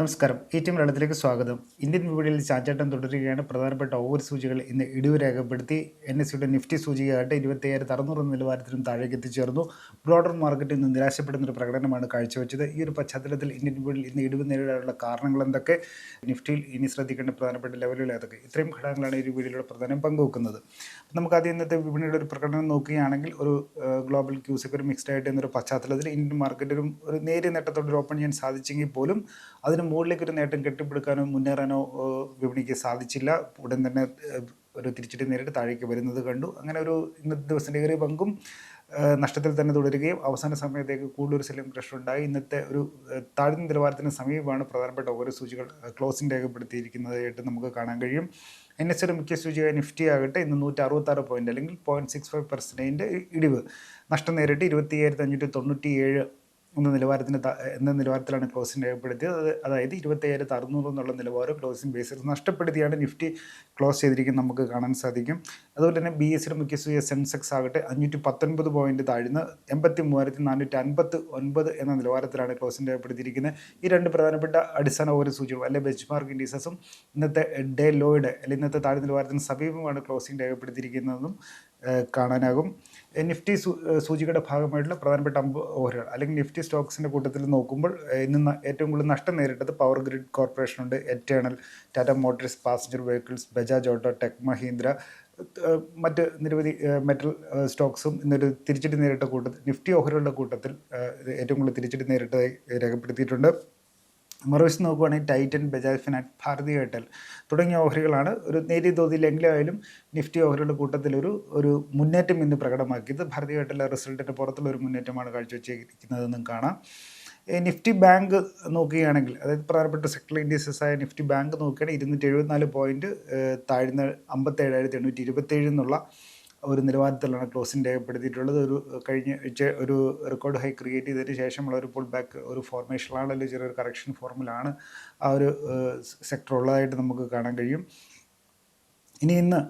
നമസ്കാരം. ഈ ടീം മലയാളത്തിലേക്ക് സ്വാഗതം. ഇന്ത്യൻ വിപണിയിൽ ചാഞ്ചാട്ടം തുടരുകയാണ്. പ്രധാനപ്പെട്ട ഓവർ സൂചികൾ ഇന്ന് ഇടിവ് രേഖപ്പെടുത്തി. എൻ എസ് സിയുടെ നിഫ്റ്റി സൂചികയായിട്ട് ഇരുപത്തി അയ്യായിരത്തി അറുന്നൂറ് നിലവാരത്തിലും താഴേക്ക് എത്തിച്ചേർന്നു. ബ്രോഡർ മാർക്കറ്റിൽ നിന്ന് നിരാശപ്പെടുന്ന ഒരു പ്രകടനമാണ് കാഴ്ചവെച്ചത്. ഈ ഒരു പശ്ചാത്തലത്തിൽ ഇന്ത്യൻ വിപണിയിൽ ഇന്ന് ഇടിവ് നേരിടാനുള്ള കാരണങ്ങൾ എന്തൊക്കെ? നിഫ്റ്റിയിൽ ഇനി ശ്രദ്ധിക്കേണ്ട പ്രധാനപ്പെട്ട ലെവലുകൾ ഏതൊക്കെ? ഇത്രയും ഘടകങ്ങളാണ് ഈ ഒരു പ്രധാനം പങ്കുവെക്കുന്നത്. നമുക്ക് ആദ്യം ഇന്നത്തെ വിപണിയുടെ ഒരു പ്രകടനം നോക്കുകയാണെങ്കിൽ ഒരു ഗ്ലോബൽ ക്യൂസൊക്കെ ഒരു മിക്സ്ഡ് ആയിട്ട് എന്നൊരു പശ്ചാത്തലത്തിൽ ഇന്ത്യൻ മാർക്കറ്റിലും ഒരു നേരിയ നേട്ടത്തോടെ ഓപ്പൺ ചെയ്യാൻ സാധിച്ചെങ്കിൽ പോലും അതിന് മുകളിലേക്ക് ഒരു നേട്ടം കെട്ടിപ്പടുക്കാനോ മുന്നേറാനോ വിപണിക്ക് സാധിച്ചില്ല. ഉടൻ തന്നെ ഒരു തിരിച്ചടി നേരിട്ട് താഴേക്ക് വരുന്നത് കണ്ടു. അങ്ങനെ ഒരു ഇന്നത്തെ ദിവസത്തിന്റെ ഏറെ പങ്കും നഷ്ടത്തിൽ തന്നെ തുടരുകയും അവസാന സമയത്തേക്ക് കൂടുതൽ സെല്ലിംഗ് പ്രഷർ ഉണ്ടായി ഇന്നത്തെ ഒരു താഴ്ന്ന നിലവാരത്തിന് സമീപമാണ് പ്രധാനപ്പെട്ട ഓരോ സൂചികൾ ക്ലോസിംഗ് രേഖപ്പെടുത്തിയിരിക്കുന്നതായിട്ട് നമുക്ക് കാണാൻ കഴിയും. എൻ എസ് ഒരു മുഖ്യ സൂചിയായ നിഫ്റ്റി ആകട്ടെ ഇന്ന് നൂറ്റി അറുപത്താറ് പോയിന്റ് അല്ലെങ്കിൽ പോയിന്റ് സിക്സ് ഫൈവ് പെർസെന്റേജിന്റെ ഇടിവ്. നഷ്ടം നേരിട്ട് ഇരുപത്തി അഞ്ഞൂറ്റി തൊണ്ണൂറ്റി ഏഴ് എന്ന നിലവാരത്തിന് എന്ന നിലവാരത്തിലാണ് ക്ലോസിംഗ് രേഖപ്പെടുത്തിയത്. അത് അതായത് ഇരുപത്തി അയ്യായിരത്തി അറുന്നൂറ് എന്നുള്ള നിലവാരം ക്ലോസിംഗ് ബേസിൽ നഷ്ടപ്പെടുത്തിയാണ് നിഫ്റ്റി ക്ലോസ് ചെയ്തിരിക്കുന്നത് നമുക്ക് കാണാൻ സാധിക്കും. അതുപോലെ തന്നെ ബി എസ് സിയുടെ മുഖ്യ സൂചിക സെൻസെക്സ് ആകട്ടെ അഞ്ഞൂറ്റി പത്തൊൻപത് പോയിന്റ് താഴ്ന്ന് എൺപത്തി മൂവായിരത്തി നാനൂറ്റി അൻപത്തി ഒൻപത് എന്ന നിലവാരത്തിലാണ് ക്ലോസിംഗ് രേഖപ്പെടുത്തിയിരിക്കുന്നത്. ഈ രണ്ട് പ്രധാനപ്പെട്ട അടിസ്ഥാന ഓരോ സൂചികളും അല്ലെങ്കിൽ ബെഞ്ച് മാർക്ക് ഇൻഡീസസും ഇന്നത്തെ ഡേ ലോയുടെ അല്ലെങ്കിൽ ഇന്നത്തെ താഴ്ന്ന നിലവാരത്തിന് സമീപമാണ് ക്ലോസിംഗ് രേഖപ്പെടുത്തിയിരിക്കുന്നതെന്നും കാണാനാകും. നിഫ്റ്റി സൂചികയുടെ ഭാഗമായിട്ടുള്ള പ്രധാനപ്പെട്ട അമ്പ് ഓഹരികൾ. അല്ലെങ്കിൽ നിഫ്റ്റി സ്റ്റോക്സിന്റെ കൂട്ടത്തിൽ നോക്കുമ്പോൾ ഇന്ന് ഏറ്റവും കൂടുതൽ നഷ്ടം നേരിട്ടത് പവർ ഗ്രിഡ് കോർപ്പറേഷൻ ഉണ്ട്. Eternal Tata motors passenger vehicles Bajaj auto tech Mahindra മറ്റ് നിരവധി മെറ്റൽ സ്റ്റോക്സും ഇന്നൊരു തിരിച്ചടി നേരിട്ട കൂട്ടത്തിൽ നിഫ്റ്റി ഓഹരികളുടെ കൂട്ടത്തിൽ ഏറ്റവും കൂടുതൽ തിരിച്ചടി നേരിട്ടതായി രേഖപ്പെടുത്തിയിട്ടുണ്ട്. മറുവശത്ത് നോക്കുവാണെങ്കിൽ Titan Bajaj finance Bharti Airtel തുടങ്ങിയ ഓഹരികളാണ് ഒരു നേരിയ തോതിൽ എങ്കിലായാലും നിഫ്റ്റി ഓഹരികളുടെ കൂട്ടത്തിൽ ഒരു ഒരു മുന്നേറ്റം ഇന്ന് പ്രകടമാക്കിയത്. ഭാരതി എയർടെൽ റിസൾട്ടിന്റെ പുറത്തുള്ള ഒരു മുന്നേറ്റമാണ് കാഴ്ചവെച്ചിരിക്കുന്നതെന്നും കാണാം. നിഫ്റ്റി ബാങ്ക് നോക്കുകയാണെങ്കിൽ അതായത് പ്രധാനപ്പെട്ട സെക്ടർ ഇൻഡീസസ് ആയ നിഫ്റ്റി ബാങ്ക് നോക്കുകയാണെങ്കിൽ ഇരുന്നൂറ്റി എഴുപത്തിനാല് പോയിന്റ് താഴ്ന്ന അമ്പത്തേഴായിരത്തി എണ്ണൂറ്റി ഇരുപത്തേഴ് എന്നുള്ള ഒരു നിലവാരത്തിലാണ് ക്ലോസിംഗ് രേഖപ്പെടുത്തിയിട്ടുള്ളത്. ഒരു കഴിഞ്ഞ ഒരു റെക്കോർഡ് ഹൈ ക്രിയേറ്റ് ചെയ്തതിന് ശേഷമുള്ള ഒരു പുൾ ബാക്ക് ഒരു ഫോർമേഷനിലാണ് അല്ലെങ്കിൽ ചെറിയൊരു കറക്ഷൻ ഫോർമിലാണ് ആ ഒരു സെക്ടർ ഉള്ളതായിട്ട് നമുക്ക് കാണാൻ കഴിയും. ഇനി ഇന്ന്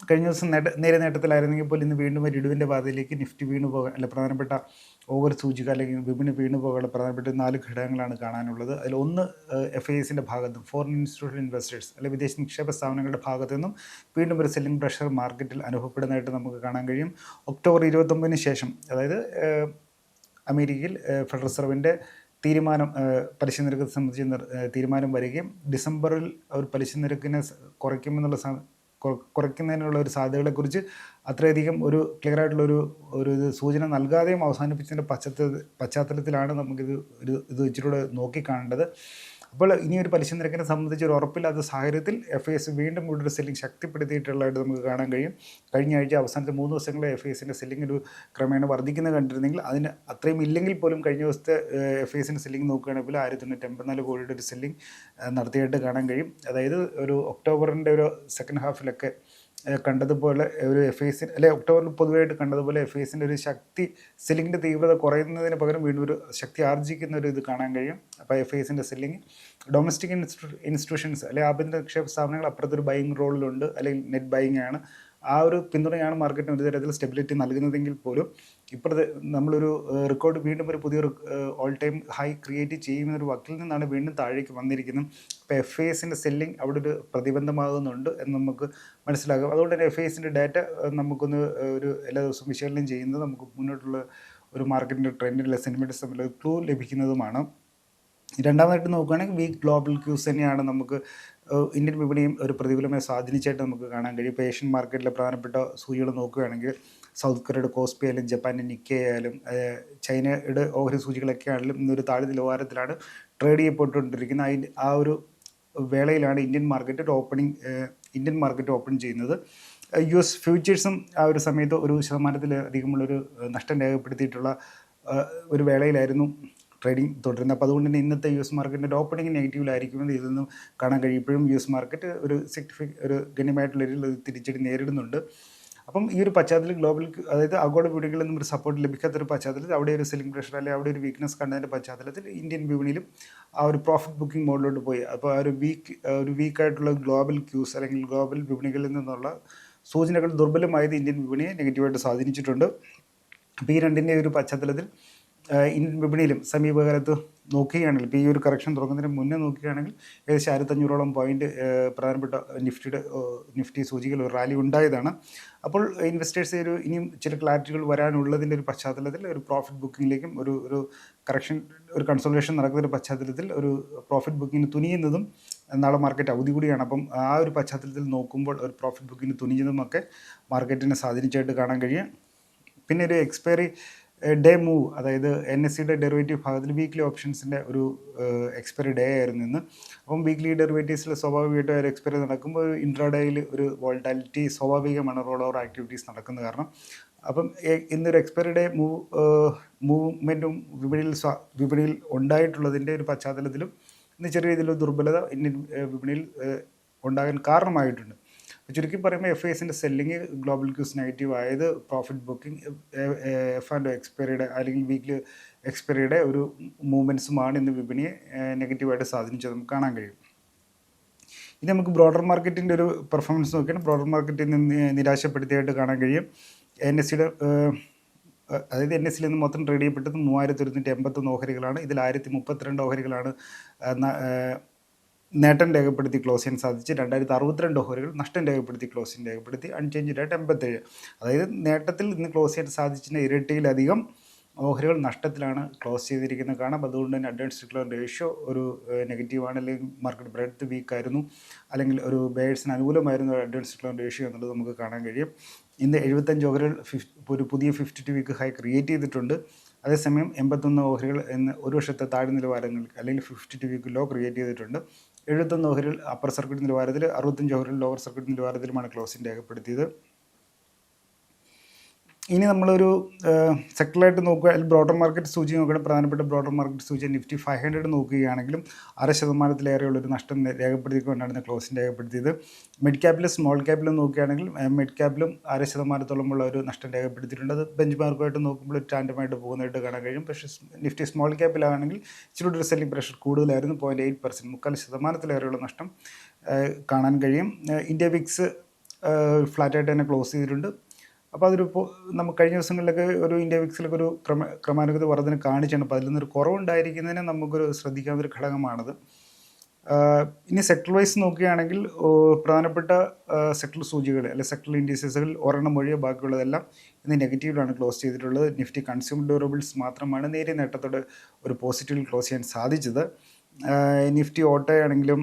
കഴിഞ്ഞ ദിവസം നേട്ട നേരെ നേട്ടത്തിലായിരുന്നെങ്കിൽ പോലും ഇന്ന് വീണ്ടും ഒരു ഇടിവിന്റെ പാതയിലേക്ക് നിഫ്റ്റി വീണു പോകാൻ അല്ല പ്രധാനപ്പെട്ട ഓവർ സൂചിക അല്ലെങ്കിൽ വിപണി വീണു പോകാനുള്ള പ്രധാനപ്പെട്ട നാല് ഘടകങ്ങളാണ് കാണാനുള്ളത്. അതിൽ ഒന്ന് എഫ് ഐ എസിന്റെ ഭാഗത്തും ഫോറിൻ ഇൻസ്റ്റിറ്റ്യൂഷൻ ഇൻവെസ്റ്റേഴ്സ് അല്ലെങ്കിൽ വിദേശ നിക്ഷേപ സ്ഥാപനങ്ങളുടെ ഭാഗത്തു നിന്നും വീണ്ടും ഒരു സെല്ലിംഗ് പ്രഷർ മാർക്കറ്റിൽ അനുഭവപ്പെടുന്നതായിട്ട് നമുക്ക് കാണാൻ കഴിയും. ഒക്ടോബർ ഇരുപത്തൊമ്പതിന് ശേഷം അതായത് അമേരിക്കയിൽ ഫെഡറൽ റിസർവിന്റെ തീരുമാനം പലിശ നിരക്ക് സംബന്ധിച്ച് തീരുമാനം വരികയും ഡിസംബറിൽ അവർ പലിശ നിരക്കിനെ കുറയ്ക്കുമെന്നുള്ള കുറയ്ക്കുന്നതിനുള്ള ഒരു സാധ്യതകളെക്കുറിച്ച് അത്രയധികം ഒരു ക്ലിയർ ആയിട്ടുള്ള ഒരു സൂചന നൽകാതെയും അവസാനിപ്പിച്ചതിന്റെ പശ്ചാത്തല പശ്ചാത്തലത്തിലാണ് നമുക്കിത് ഒരു ഇത് ഇച്ചിരൂടെ നോക്കിക്കാണേണ്ടത്. അപ്പോൾ ഇനി ഒരു പലിശ നിരക്കിനെ സംബന്ധിച്ച് ഒരു ഉറപ്പില്ലാത്ത സാഹചര്യത്തിൽ എഫ് ഐ എസ് വീണ്ടും കൂടുതൽ സെല്ലിംഗ് ശക്തിപ്പെടുത്തിയിട്ടുള്ളതായിട്ട് നമുക്ക് കാണാൻ കഴിയും. കഴിഞ്ഞ ആഴ്ച അവസാനത്തെ മൂന്ന് ദിവസങ്ങളിൽ എഫ് ഐ എസിന്റെ സെല്ലിംഗ് ഒരു ക്രമേണ വർദ്ധിക്കുന്നത് കണ്ടിരുന്നെങ്കിൽ അതിന് അത്രയും ഇല്ലെങ്കിൽ പോലും കഴിഞ്ഞ ദിവസത്തെ എഫ് ഐ എസിന്റെ സെല്ലിംഗ് നോക്കുകയാണെങ്കിൽ ആയിരത്തി തൊണ്ണൂറ്റി എൺപത്തിനാല് കോടിയുടെ ഒരു സെല്ലിംഗ് നടത്തിയായിട്ട് കാണാൻ കഴിയും. അതായത് ഒരു ഒക്ടോബറിന്റെ ഒരു സെക്കൻഡ് ഹാഫിലൊക്കെ കണ്ടതുപോലെ ഒരു എഫ് ഐ സി അല്ലെ ഒക്ടോബറിൽ പൊതുവായിട്ട് കണ്ടതുപോലെ എഫ് ഐ സിന്റെ ഒരു ശക്തി സെല്ലിങ്ങിന്റെ തീവ്രത കുറയുന്നതിന് പകരം വീണ്ടും ഒരു ശക്തി ആർജിക്കുന്ന ഒരു ഇത് കാണാൻ കഴിയും. അപ്പോൾ എഫ് ഐ സിന്റെ സെല്ലിങ് ഡൊമസ്റ്റിക് ഇൻസ്റ്റിറ്റ്യൂ ഇൻസ്റ്റിറ്റ്യൂഷൻസ് അല്ലെങ്കിൽ ആഭ്യന്തര നിക്ഷേപ സ്ഥാപനങ്ങൾ അപ്പുറത്തൊരു ബൈങ് റോളിലുണ്ട് അല്ലെങ്കിൽ നെറ്റ് ബൈങ് ആണ്. ആ ഒരു പിന്തുണയാണ് മാർക്കറ്റിന് ഒരു തരത്തിൽ സ്റ്റെബിലിറ്റി നൽകുന്നതെങ്കിൽ പോലും ഇപ്പോഴത്തെ നമ്മളൊരു റെക്കോർഡ് വീണ്ടും ഒരു പുതിയ ഓൾ ടൈം ഹൈ ക്രിയേറ്റ് ചെയ്യുന്ന ഒരു വക്കിൽ നിന്നാണ് വീണ്ടും താഴേക്ക് വന്നിരിക്കുന്നത്. അപ്പോൾ എഫ് ഐ എസിന്റെ സെല്ലിംഗ് അവിടെ ഒരു പ്രതിബന്ധമാകുന്നുണ്ട് എന്ന് നമുക്ക് മനസ്സിലാകും അതുകൊണ്ട് തന്നെ എഫ് ഐ എസിന്റെ ഡാറ്റ നമുക്കൊന്ന് ഒരു എല്ലാ ദിവസവും വിശകലനം ചെയ്യുന്നത് നമുക്ക് മുന്നോട്ടുള്ള ഒരു മാർക്കറ്റിന്റെ ട്രെൻഡിലെ സെന്റിമെന്റ്സ് തമ്മിൽ ക്ലൂ ലഭിക്കുന്നതുമാണ്. രണ്ടാമതായിട്ട് നോക്കുകയാണെങ്കിൽ വീക്ക് ഗ്ലോബൽ ക്യൂസ് തന്നെയാണ് നമുക്ക് ഇന്ത്യൻ വിപണിയും ഒരു പ്രതികൂലമായി സ്വാധീനിച്ചായിട്ട് നമുക്ക് കാണാൻ കഴിയും. ഇപ്പോൾ ഏഷ്യൻ മാർക്കറ്റിലെ പ്രധാനപ്പെട്ട സൂചികൾ നോക്കുകയാണെങ്കിൽ സൗത്ത് കൊറിയയുടെ കോസ്പി ആയാലും ജപ്പാന്റെ നിക്കേ ആയാലും ചൈനയുടെ ഓഹരി സൂചികളൊക്കെ ആണെങ്കിലും ഇന്നൊരു താഴെ നിലവാരത്തിലാണ് ട്രേഡ് ചെയ്യപ്പെട്ടുകൊണ്ടിരിക്കുന്നത്. അതിന്റെ ആ ഒരു വേളയിലാണ് Indian market opening Indian market open ചെയ്യുന്നത്. യു എസ് ഫ്യൂച്ചേഴ്സും ആ ഒരു സമയത്ത് ഒരു ശതമാനത്തിലധികമുള്ളൊരു അധികമുള്ളൊരു നഷ്ടം രേഖപ്പെടുത്തിയിട്ടുള്ള ഒരു വേളയിലായിരുന്നു ട്രേഡിംഗ് തുടരുന്നത്. അപ്പോൾ അതുകൊണ്ട് തന്നെ ഇന്നത്തെ യു എസ് മാർക്കറ്റിന്റെ ഓപ്പണിംഗ് നെഗറ്റീവിലായിരിക്കുമെന്ന് ഇതിൽ നിന്നും കാണാൻ കഴിയും. ഇപ്പോഴും യു എസ് മാർക്കറ്റ് ഒരു സിഗ്നിഫിക് ഒരു ഗണ്യമായിട്ടുള്ള ഒരു തിരിച്ചടി നേരിടുന്നുണ്ട്. അപ്പം ഈ ഒരു പശ്ചാത്തലത്തിൽ ഗ്ലോബൽ അതായത് ആഗോള വിപണികളിൽ നിന്നും ഒരു സപ്പോർട്ട് ലഭിക്കാത്ത ഒരു പശ്ചാത്തലത്തിൽ അവിടെ ഒരു സെല്ലിംഗ് പ്രഷർ അല്ലെങ്കിൽ അവിടെ ഒരു വീക്ക്നെസ് കണ്ടതിന്റെ പശ്ചാത്തലത്തിൽ ഇന്ത്യൻ വിപണിയിലും ആ ഒരു പ്രോഫിറ്റ് ബുക്കിംഗ് മോഡിലോട്ട് പോയി. അപ്പോൾ ആ ഒരു വീക്ക് ഒരു വീക്കായിട്ടുള്ള ഗ്ലോബൽ ക്യൂസ് അല്ലെങ്കിൽ ഗ്ലോബൽ വിപണികളിൽ നിന്നുള്ള സൂചനകൾ ദുർബലമായത് ഇന്ത്യൻ വിപണിയെ നെഗറ്റീവായിട്ട് സ്വാധീനിച്ചിട്ടുണ്ട്. അപ്പോൾ ഈ രണ്ടിന്റെ ഒരു പശ്ചാത്തലത്തിൽ വിപണിയിലും സമീപകാലത്ത് നോക്കുകയാണെങ്കിൽ ഇപ്പോൾ ഈ ഒരു കറക്ഷൻ തുടങ്ങുന്നതിന് മുന്നേ നോക്കുകയാണെങ്കിൽ ഏകദേശം ആയിരത്തഞ്ഞൂറോളം പോയിന്റ് പ്രധാനപ്പെട്ട നിഫ്റ്റിയുടെ നിഫ്റ്റി സൂചികയിൽ ഒരു റാലി ഉണ്ടായതാണ്. അപ്പോൾ ഇൻവെസ്റ്റേഴ്സ് ഒരു ഇനിയും ചില ക്ലാരിറ്റികൾ വരാനുള്ളതിന്റെ ഒരു പശ്ചാത്തലത്തിൽ ഒരു പ്രോഫിറ്റ് ബുക്കിങ്ങിലേക്കും ഒരു ഒരു കറക്ഷൻ ഒരു കൺസൾട്ടേഷൻ നടക്കുന്ന ഒരു പശ്ചാത്തലത്തിൽ ഒരു പ്രോഫിറ്റ് ബുക്കിങ്ങിന് തുനിയുന്നതും നാളെ മാർക്കറ്റ് അവധി കൂടിയാണ്. അപ്പം ആ ഒരു പശ്ചാത്തലത്തിൽ നോക്കുമ്പോൾ ഒരു പ്രോഫിറ്റ് ബുക്കിങ്ങിന് തുനിഞ്ഞതുമൊക്കെ മാർക്കറ്റിനെ സ്വാധീനിച്ചായിട്ട് കാണാൻ കഴിയും. പിന്നെ ഒരു എക്സ്പയറി ഡേ മൂവ് അതായത് എൻ എസ് സിയുടെ ഡെറിവേറ്റീവ് ഭാഗത്തിൽ വീക്ക്ലി ഓപ്ഷൻസിന്റെ ഒരു എക്സ്പയറി ഡേ ആയിരുന്നു ഇന്ന്. അപ്പം വീക്ക്ലി ഡെറിവേറ്റീവ്സിൽ സ്വാഭാവികമായിട്ട് ഒരു എക്സ്പയറി നടക്കുമ്പോൾ ഒരു ഇൻട്രാഡേയിൽ ഒരു വോൾട്ടാലിറ്റി സ്വാഭാവികമാണ് റോൾ ഓവർ ആക്ടിവിറ്റീസ് നടക്കുന്നത് കാരണം. അപ്പം ഇന്നൊരു എക്സ്പയറി ഡേ മൂവ് മൂവ്മെന്റും വിപണിയിൽ വിപണിയിൽ ഉണ്ടായിട്ടുള്ളതിന്റെ ഒരു പശ്ചാത്തലത്തിലും ഇന്ന് ചെറിയ രീതിയിലുള്ള ദുർബലത ഇന്ത്യൻ വിപണിയിൽ ഉണ്ടാകാൻ കാരണമായിട്ടുണ്ട്. ചുരുക്കി പറയുമ്പോൾ എഫ് ഐസിന്റെ സെല്ലിങ് ഗ്ലോബൽ ക്യൂസ് നെഗറ്റീവ് ആയത് പ്രോഫിറ്റ് ബുക്കിംഗ് എഫ് ആൻഡ് എക്സ്പയറിയുടെ അല്ലെങ്കിൽ വീക്ക്ലി എക്സ്പയറിയുടെ ഒരു മൂവ്മെന്റ്സുമാണ് ഇന്ന് വിപണിയെ നെഗറ്റീവായിട്ട് സ്വാധീനിച്ചത് നമുക്ക് കാണാൻ കഴിയും. ഇനി നമുക്ക് ബ്രോഡർ മാർക്കറ്റിന്റെ ഒരു പെർഫോമൻസ് നോക്കിയാണ് ബ്രോഡർ മാർക്കറ്റിൽ നിന്ന് നിരാശപ്പെടുത്തിയായിട്ട് കാണാൻ കഴിയും. എൻ എസ് സിയുടെ അതായത് എൻ എസ് സിയിൽ നിന്ന് മൊത്തം ട്രേഡ് ചെയ്യപ്പെട്ടത് മൂവായിരത്തി ഒരുന്നൂറ്റി എൺപത്തൊന്ന് ഓഹരികളാണ്. ഇതിൽ ആയിരത്തി മുപ്പത്തിരണ്ട് ഓഹരികളാണ് നേട്ടം രേഖപ്പെടുത്തി ക്ലോസ് ചെയ്യാൻ സാധിച്ച് രണ്ടായിരത്തി അറുപത്തിരണ്ട് ഓഹരികൾ നഷ്ടം രേഖപ്പെടുത്തി ക്ലോസ് ചെയ്യാൻ രേഖപ്പെടുത്തി അൺചേഞ്ച്ഡ് ആയിട്ട് എൺപത്തേഴ് അതായത് നേട്ടത്തിൽ ഇന്ന് ക്ലോസ് ചെയ്യാൻ സാധിച്ചതിന് ഇരട്ടിയിലധികം ഓഹരികൾ നഷ്ടത്തിലാണ് ക്ലോസ് ചെയ്തിരിക്കുന്നത്. കാണാം അതുകൊണ്ട് തന്നെ അഡ്വാൻസ് ഡിക്ലർ റേഷ്യോ ഒരു നെഗറ്റീവാണ് അല്ലെങ്കിൽ മാർക്കറ്റ് ബ്രെഡ്ത്ത് വീക്ക് ആയിരുന്നു അല്ലെങ്കിൽ ഒരു ബേഴ്സിന് അനുകൂലമായിരുന്നു അഡ്വാൻസ് ഡിക്ലർ റേഷ്യോ എന്നുള്ളത് നമുക്ക് കാണാൻ കഴിയും. ഇന്ന് എഴുപത്തഞ്ച് ഓഹരികൾ ഒരു പുതിയ fifty two week high create ചെയ്തിട്ടുണ്ട്. അതേസമയം എൺപത്തൊന്ന് ഓഹരികൾ എന്ന് ഒരു വർഷത്തെ താഴെ നിലവാരങ്ങൾ അല്ലെങ്കിൽ fifty two week low create ചെയ്തിട്ടുണ്ട്. എഴുപത്തൊന്ന് ഓഹരികൾ അപ്പർ സർക്യൂട്ട് നിലവാരത്തിൽ അറുപത്തഞ്ച് ഓഹരികൾ ലോവർ സർക്യൂട്ട് നിലവാരത്തിലുമാണ് ക്ലോസിംഗ് രേഖപ്പെടുത്തിയത്. ഇനി നമ്മളൊരു സെക്ടറായിട്ട് നോക്കുക അല്ലെങ്കിൽ ബ്രോഡർ മാർക്കറ്റ് സൂചി നോക്കുകയാണെങ്കിൽ പ്രധാനപ്പെട്ട ബ്രോഡർ മാർക്കറ്റ് സൂചി നിഫ്റ്റി ഫൈവ് ഹൺഡ്രഡ് നോക്കുകയാണെങ്കിലും അര ശതമാനത്തിലേറെയുള്ളൊരു നഷ്ടം രേഖപ്പെടുത്തിക്കൊണ്ടാണ് ക്ലോസിംഗ് രേഖപ്പെടുത്തിയത്. മിഡ് ക്യാപ്പിലും സ്മോൾ ക്യാപ്പിലും നോക്കുകയാണെങ്കിൽ മിഡ് ക്യാപ്പിലും അര ശതമാനത്തോളമുള്ള ഒരു നഷ്ടം രേഖപ്പെടുത്തിയിട്ടുണ്ട്. അത് ബെഞ്ച് മാർക്കുമായിട്ട് നോക്കുമ്പോൾ ടാൻഡമായിട്ട് പോകുന്നതായിട്ട് കാണാൻ കഴിയും. പക്ഷേ നിഫ്റ്റി സ്മോൾ ക്യാപ്പിലാണെങ്കിൽ ഇച്ചിരി ഒരു സെല്ലിംഗ് പ്രഷർ കൂടുതലായിരുന്നു. പോയിന്റ് എയ്റ്റ് പെർസെന്റ് മുക്കാൽ ശതമാനത്തിലേറെയുള്ള നഷ്ടം കാണാൻ കഴിയും. ഇന്ത്യ വിക്സ് ഫ്ലാറ്റായിട്ട് തന്നെ ക്ലോസ് ചെയ്തിട്ടുണ്ട്. അപ്പോൾ അതൊരു നമ്മൾ കഴിഞ്ഞ ദിവസങ്ങളിലൊക്കെ ഒരു ഇന്ത്യ വിക്സിലൊക്കെ ഒരു ക്രമ ക്രമാനുഗത വർധന കാണിച്ചാണ്. അപ്പോൾ അതിൽ നിന്നൊരു കുറവുണ്ടായിരിക്കുന്നതിനെ നമുക്കൊരു ശ്രദ്ധിക്കാവുന്ന ഒരു ഘടകമാണത്. ഇനി സെക്ടർ വൈസ് നോക്കുകയാണെങ്കിൽ പ്രധാനപ്പെട്ട സെക്ടർ സൂചികൾ അല്ലെങ്കിൽ സെക്ടർ ഇൻഡീസസുകൾ ഒരെണ്ണം ഒഴികെ ബാക്കിയുള്ളതെല്ലാം ഇന്ന് നെഗറ്റീവിലാണ് ക്ലോസ് ചെയ്തിട്ടുള്ളത്. നിഫ്റ്റി കൺസ്യൂമർ ഡ്യൂറബിൾസ് മാത്രമാണ് നേരിയ നേട്ടത്തോടെ ഒരു പോസിറ്റീവിൽ ക്ലോസ് ചെയ്യാൻ സാധിച്ചത്. നിഫ്റ്റി ഓട്ടോ ആണെങ്കിലും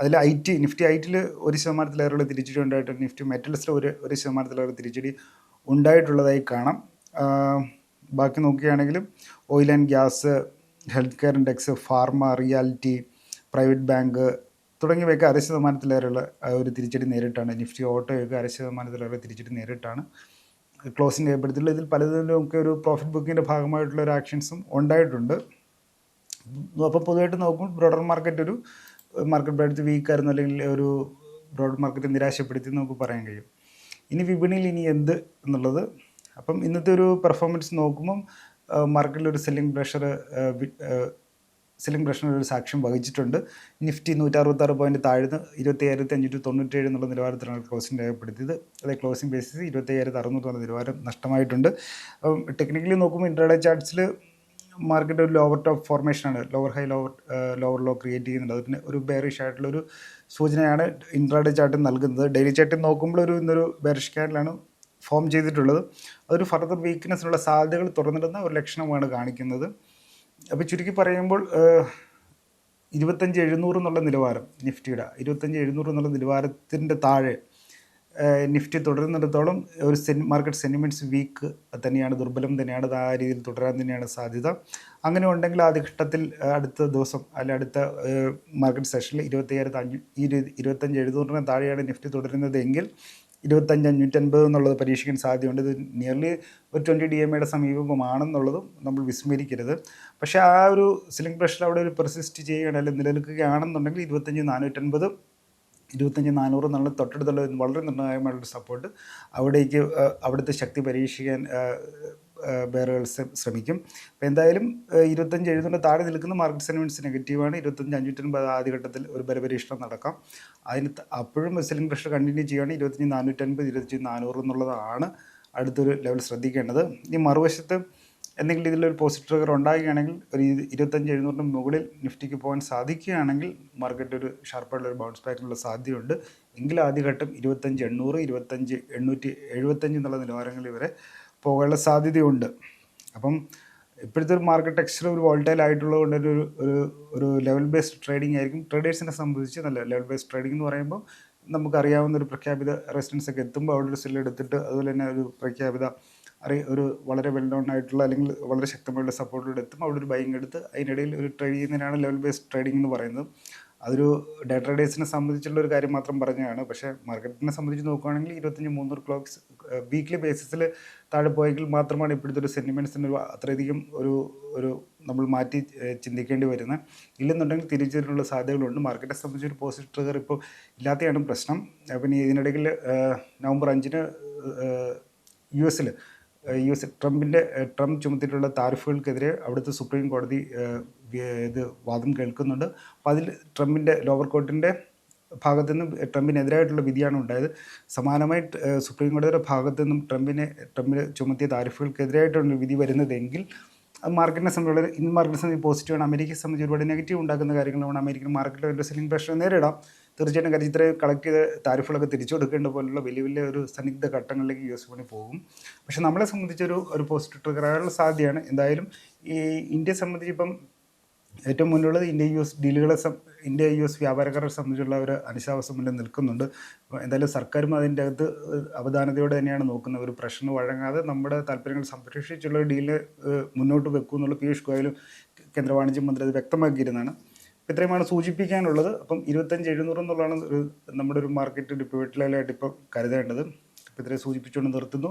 അതിൽ ഐ ടി നിഫ്റ്റി ഐ ടിയിൽ ഒരു ശതമാനത്തിലേറെ തിരിച്ചടി ഉണ്ടായിട്ടുണ്ട് നിഫ്റ്റി മെറ്റൽസിൽ ഒരു ഒരു ശതമാനത്തിലേറെ തിരിച്ചടി ഉണ്ടായിട്ടുള്ളതായി കാണാം. ബാക്കി നോക്കുകയാണെങ്കിലും oil and gas health care index pharma reality private bank തുടങ്ങിയവയൊക്കെ അര ശതമാനത്തിലേറെയുള്ള ഒരു തിരിച്ചടി നേരിട്ടാണ്. നിഫ്റ്റി ഓട്ടോയൊക്കെ അര ശതമാനത്തിലേറെ തിരിച്ചടി നേരിട്ടാണ്. ക്ലോസിംഗ് രേഖപ്പെടുത്തിയിട്ടുള്ളത് ഇതിൽ പലതിലും ഒക്കെ ഒരു പ്രോഫിറ്റ് ബുക്കിങ്ങിന്റെ ഭാഗമായിട്ടുള്ള ഒരു ആക്ഷൻസും ഉണ്ടായിട്ടുണ്ട്. അപ്പോൾ പൊതുവായിട്ട് നോക്കുമ്പോൾ ബ്രോഡർ മാർക്കറ്റ് ഒരു മാർക്കറ്റ് ബ്രെഡ്ത്ത് വീക്കായിരുന്നു അല്ലെങ്കിൽ ഒരു ബ്രോഡ് മാർക്കറ്റ് നിരാശപ്പെടുത്തി നമുക്ക് പറയാൻ കഴിയും. ഇനി വിപണിയിൽ ഇനി എന്ത് എന്നുള്ളത്? അപ്പം ഇന്നത്തെ ഒരു പെർഫോമൻസ് നോക്കുമ്പം മാർക്കറ്റിൽ ഒരു സെല്ലിംഗ് പ്രഷർ സെല്ലിംഗ് പ്രഷറിന് ഒരു സാക്ഷ്യം വഹിച്ചിട്ടുണ്ട്. നിഫ്റ്റി നൂറ്റി അറുപത്താറ് പോയിന്റ് താഴ്ന്ന് ഇരുപത്തി ആയിരത്തി അഞ്ഞൂറ്റി തൊണ്ണൂറ്റേഴ് എന്നുള്ള നിലവാരത്തിലാണ് ക്ലോസിംഗ് രേഖപ്പെടുത്തിയത്. അതേ ക്ലോസിംഗ് ബേസിസ് ഇരുപത്തി അയ്യായിരത്തി അറുന്നൂറ് എന്നുള്ള നിലവാരം നഷ്ടമായിട്ടുണ്ട്. അപ്പം ടെക്നിക്കലി നോക്കുമ്പോൾ ഇൻട്രാഡേ ചാർട്ട്സിൽ മാർക്കറ്റ് ഒരു lower top ഫോർമേഷനാണ് lower high lower lower low create ചെയ്യുന്നുണ്ട്. അതിന് ഒരു ബെയറിഷ് ആയിട്ടുള്ള ഒരു സൂചനയാണ് ഇൻട്രാഡേ ചാർട്ട് നൽകുന്നത്. ഡെയിലി ചാർട്ടിൽ നോക്കുമ്പോൾ ഒരു ഇന്നൊരു ബെയറിഷ് ക്യാൻഡിലാണ് ഫോം ചെയ്തിട്ടുള്ളത്. അതൊരു ഫർദർ വീക്ക്നെസ്സിനുള്ള സാധ്യതകൾ തുറന്നിടുന്ന ഒരു ലക്ഷണമാണ് കാണിക്കുന്നത്. അപ്പോൾ ചുരുക്കി പറയുമ്പോൾ ഇരുപത്തഞ്ച് എഴുന്നൂറ് എന്നുള്ള നിലവാരം നിഫ്റ്റിയുടെ. ഇരുപത്തഞ്ച് എഴുന്നൂറ് എന്നുള്ള നിലവാരത്തിന്റെ താഴെ നിഫ്റ്റി തുടരുന്നിടത്തോളം ഒരു സെൻ മാർക്കറ്റ് സെന്റിമെന്റ്സ് വീക്ക് തന്നെയാണ് ദുർബലം തന്നെയാണ് അത് ആ രീതിയിൽ തുടരാൻ തന്നെയാണ് സാധ്യത. അങ്ങനെ ഉണ്ടെങ്കിൽ ആദ്യ ഘട്ടത്തിൽ അടുത്ത ദിവസം അല്ലെ അടുത്ത മാർക്കറ്റ് സെഷനിൽ ഇരുപത്തയ്യായിരത്തി അഞ്ഞൂ ഇരു ഇരുപത്തഞ്ച് എഴുന്നൂറിന് താഴെയാണ് നിഫ്റ്റി തുടരുന്നത് എങ്കിൽ ഇരുപത്തഞ്ച് അഞ്ഞൂറ്റൻപത് എന്നുള്ളത് പരീക്ഷിക്കാൻ സാധ്യതയുണ്ട്. ഇത് നിയർലി ഒരു ട്വന്റി ഡി എം എയുടെ സമീപമാണെന്നുള്ളതും നമ്മൾ വിസ്മരിക്കരുത്. പക്ഷേ ആ ഒരു സിലിംഗ് പ്രഷർ അവിടെ ഒരു പെർസിസ്റ്റ് ചെയ്യുകയാണ് അല്ലെങ്കിൽ നിലനിൽക്കുകയാണെന്നുണ്ടെങ്കിൽ ഇരുപത്തഞ്ച് നാനൂറ്റൻപത് ഇരുപത്തഞ്ച് നാനൂറ് എന്നുള്ള തൊട്ടടുത്തുള്ള വളരെ നിർണായകമായിട്ടുള്ള സപ്പോർട്ട് അവിടേക്ക് അവിടുത്തെ ശക്തി പരീക്ഷിക്കാൻ ബേറുകൾ ശ്രമിക്കും. അപ്പോൾ എന്തായാലും ഇരുപത്തഞ്ച് എഴുന്നൂറ് താഴെ നിൽക്കുന്ന മാർക്കറ്റ് സെന്റിമെന്റ്സ് നെഗറ്റീവാണ് ഇരുപത്തഞ്ച് അഞ്ഞൂറ്റൻപത് ആദ്യഘട്ടത്തിൽ ഒരു ബലപരീക്ഷണം നടക്കാം. അതിന് അപ്പോഴും സെല്ലിംഗ് പ്രഷർ കണ്ടിന്യൂ ചെയ്യുകയാണ്. ഇരുപത്തഞ്ച് നാനൂറ്റൻപത് ഇരുപത്തഞ്ച് നാനൂറ് എന്നുള്ളതാണ് അടുത്തൊരു ലെവൽ ശ്രദ്ധിക്കേണ്ടത്. ഈ മറുവശത്ത് എന്തെങ്കിലും ഇതിലൊരു പോസിറ്റീവ് ട്രിഗർ ഉണ്ടാകുകയാണെങ്കിൽ ഒരു ഇരു- ഇരുപത്തഞ്ച് എഴുന്നൂറിന് മുകളിൽ നിഫ്റ്റിക്ക് പോകാൻ സാധിക്കുകയാണെങ്കിൽ മാർക്കറ്റ് ഒരു ഷാർപ്പായിട്ടുള്ള ഒരു ബൗൺസ് ബാക്കിനുള്ള സാധ്യതയുണ്ട്. എങ്കിൽ ആദ്യഘട്ടം ഇരുപത്തഞ്ച് എണ്ണൂറ് ഇരുപത്തഞ്ച് എണ്ണൂറ്റി എഴുപത്തഞ്ച് എന്നുള്ള നിലവാരങ്ങളിൽ വരെ പോകാനുള്ള സാധ്യതയുണ്ട്. അപ്പം ഇപ്പോഴത്തെ ഒരു മാർക്കറ്റ് ടെക്സ്റ്റർ ഒരു വോൾട്ടൈൽ ആയിട്ടുള്ളത് കൊണ്ട് ഒരു ഒരു ഒരു ലെവൽ ബേസ്ഡ് ട്രേഡിംഗ് ആയിരിക്കും. ട്രേഡേഴ്സിനെ സംബന്ധിച്ച് നല്ല ലെവൽ ബേസ്ഡ് ട്രേഡിംഗ് എന്ന് പറയുമ്പോൾ നമുക്കറിയാവുന്ന ഒരു പ്രഖ്യാപിത റെസിഡൻസ് ഒക്കെ എത്തുമ്പോൾ അവിടെ ഒരു സെൽ എടുത്തിട്ട് അതുപോലെ തന്നെ ഒരു പ്രഖ്യാപിത അറി ഒരു വളരെ വെൽ നോൺ ആയിട്ടുള്ള അല്ലെങ്കിൽ വളരെ ശക്തമായിട്ടുള്ള സപ്പോർട്ടിലൂടെ എത്തും അവിടെ ഒരു ബൈങ് എടുത്ത് അതിനിടയിൽ ഒരു ട്രേഡ് ചെയ്യുന്നതിനാണ് ലെവൽ ബേസ്ഡ് ട്രേഡിംഗ് എന്ന് പറയുന്നത്. അതൊരു ഡേ ട്രേഡേഴ്സിനെ സംബന്ധിച്ചുള്ള ഒരു കാര്യം മാത്രം പറഞ്ഞതാണ്. പക്ഷേ മാർക്കറ്റിനെ സംബന്ധിച്ച് നോക്കുകയാണെങ്കിൽ ഇരുപത്തഞ്ച് മുന്നൂറ് ക്ലോക്സ് വീക്ക്ലി ബേസിസിൽ താഴെ പോയെങ്കിൽ മാത്രമാണ് ഇപ്പോഴത്തെ ഒരു സെന്റിമെന്റ്സിന് ഒരു അത്രയധികം ഒരു ഒരു നമ്മൾ മാറ്റി ചിന്തിക്കേണ്ടി വരുന്നത്. ഇല്ലെന്നുണ്ടെങ്കിൽ തിരിച്ചു വരാനുള്ള സാധ്യതകളുണ്ട് മാർക്കറ്റിനെ സംബന്ധിച്ച് ഒരു പോസിറ്റീവ് ട്രിഗർ ഇപ്പോൾ ഇല്ലാത്തതാണ് പ്രശ്നം. പിന്നെ ഇതിനിടയിൽ നവംബർ അഞ്ചിന് യു എസിൽ യു എസ് ട്രംപിന്റെ ട്രംപ് ചുമത്തിയിട്ടുള്ള താരിഫുകൾക്കെതിരെ അവിടുത്തെ സുപ്രീം കോടതി ഇത് വാദം കേൾക്കുന്നുണ്ട്. അപ്പോൾ അതിൽ ട്രംപിന്റെ ലോവർ കോർട്ടിന്റെ ഭാഗത്തു നിന്നും ട്രംപിനെതിരായിട്ടുള്ള വിധിയാണ് ഉണ്ടായത്. സമാനമായി സുപ്രീം കോടതിയുടെ ഭാഗത്തു നിന്നും ട്രംപിനെ ട്രംപിന് ചുമത്തിയ താരിഫുകൾക്കെതിരായിട്ടുള്ള വിധി വരുന്നതെങ്കിൽ അത് മാർക്കറ്റിനെ സംബന്ധിച്ച് ഇന്ത്യൻ മാർക്കറ്റിനെ സംബന്ധിച്ച് പോസിറ്റീവാണ്. അമേരിക്കയെ സംബന്ധിച്ച് ഒരുപാട് നെഗറ്റീവ് ഉണ്ടാക്കുന്ന കാര്യങ്ങളാണ്. അമേരിക്കൻ മാർക്കറ്റിൽ ഒരു സെല്ലിംഗ് പ്രഷർ നേരിടാം. തീർച്ചയായിട്ടും കാര്യം ഇത്രയും കളക്ട് താരിഫുകളൊക്കെ തിരിച്ചു കൊടുക്കേണ്ട പോലുള്ള വലിയ വലിയ ഒരു സന്നിഗ്ധ ഘട്ടങ്ങളിലേക്ക് യു എസ് പണി പോകും. പക്ഷെ നമ്മളെ സംബന്ധിച്ചൊരു ഒരു പോസിറ്റീവ് ട്രിഗർ ആകാനുള്ള സാധ്യതയാണ്. എന്തായാലും ഈ ഇന്ത്യയെ സംബന്ധിച്ച് ഇപ്പം ഏറ്റവും മുന്നിലുള്ളത് ഇന്ത്യ യു എസ് ഡീലുകളെ ഇന്ത്യ യു എസ് വ്യാപാരക്കാരെ സംബന്ധിച്ചുള്ള ഒരു അനിശ്ചാവസ്ഥ മുന്നിൽ നിൽക്കുന്നുണ്ട്. എന്തായാലും സർക്കാരും അതിന്റെ അകത്ത് അവധാനതയോടെ തന്നെയാണ് നോക്കുന്നത്. ഒരു പ്രശ്നം വഴങ്ങാതെ നമ്മുടെ താല്പര്യങ്ങൾ സംരക്ഷിച്ചുള്ള ഡീൽ മുന്നോട്ട് വെക്കുമെന്നുള്ള പീയൂഷ് ഗോയലും കേന്ദ്ര വാണിജ്യ മന്ത്രി അത് വ്യക്തമാക്കിയിരുന്നതാണ്. ഇത്രയുമാണ് സൂചിപ്പിക്കാനുള്ളത്. അപ്പം ഇരുപത്തഞ്ച് എഴുന്നൂറ് എന്നുള്ളതാണ് നമ്മുടെ ഒരു മാർക്കറ്റ് പിവറ്റ് ഇപ്പോൾ കരുതേണ്ടത്. അപ്പോൾ ഇത്രയും സൂചിപ്പിച്ചുകൊണ്ട് നിർത്തുന്നു.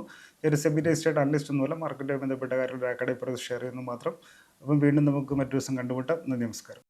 സെബി രജിസ്റ്റേഡ് അനലിസ്റ്റ് ഒന്നുമല്ല മാർക്കറ്റുമായി ബന്ധപ്പെട്ട കാര്യങ്ങൾ അക്കാഡമി പുറത്ത് ഷെയർ ചെയ്യുന്നു മാത്രം. അപ്പം വീണ്ടും നമുക്ക് മറ്റു ദിവസം കണ്ടുമുട്ടാം. നന്ദി നമസ്കാരം.